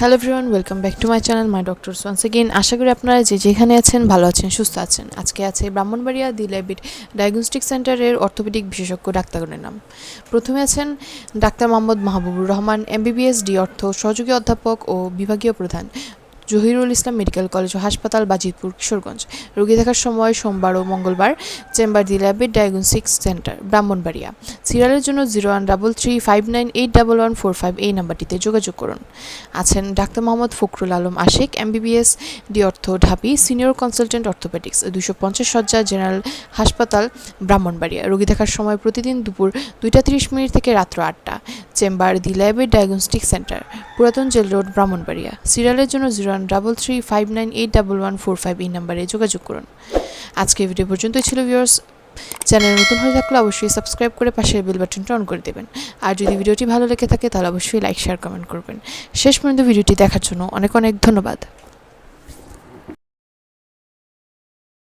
Hello everyone welcome back to my channel my doctor once again আশা করি আপনারা যে যেখানে আছেন ভালো আছেন, সুস্থ আছেন। আজকে আছে ব্রাহ্মণবাড়িয়া দি ল্যাবিট ডায়াগনস্টিক সেন্টারের অর্থোপেডিক বিশেষজ্ঞ ডাক্তারগণের নাম। প্রথমে আছেন doctor Mohammad Mahbubur Rahman, MBBS D ortho সহযোগী অধ্যাপক ও বিভাগীয় প্রধান। জহিরুল ইসলাম মেডিকেল কলেজ ও হাসপাতাল বাজিতপুর, কিশোরগঞ্জ। রোগী দেখার সময় সোমবার ও মঙ্গলবার chamber the diagnostic center, Brahmanbaria. সিরিয়ালের জন্য zero one double three five nine eight double one four five এই নাম্বারটিতে যোগাযোগ করুন। আছেন doctor Mohammad Fakhrul Alam Ashiq, MBBS D ortho ঢাবি, সিনিয়র কনসালটেন্ট অর্থোপেডিক্স দুশো পঞ্চাশ সজ্জা জেনারেল হাসপাতাল, ব্রাহ্মণবাড়িয়া। রোগী দেখার সময় প্রতিদিন দুপুর দুইটা তিরিশ মিনিট থেকে রাত্র আটটা। চেম্বার দি ল্যাবের ডায়াগনস্টিক সেন্টার, পুরাতন জেল রোড, ব্রাহ্মণবাড়িয়া। সিরিয়ালের জন্য zero one double three five nine eight double one four five এই নাম্বারে যোগাযোগ করুন। আজকে ভিডিও পর্যন্তই ছিল ভিউয়ার্স চ্যানেল নতুন হয়ে থাকলে অবশ্যই সাবস্ক্রাইব করে পাশের বেল বাটনটা অন করে দেবেন। আর যদি ভিডিওটি ভালো লেগে থাকে, তাহলে অবশ্যই লাইক শেয়ার কমেন্ট করবেন। শেষ পর্যন্ত ভিডিওটি দেখার জন্য অনেক অনেক ধন্যবাদ।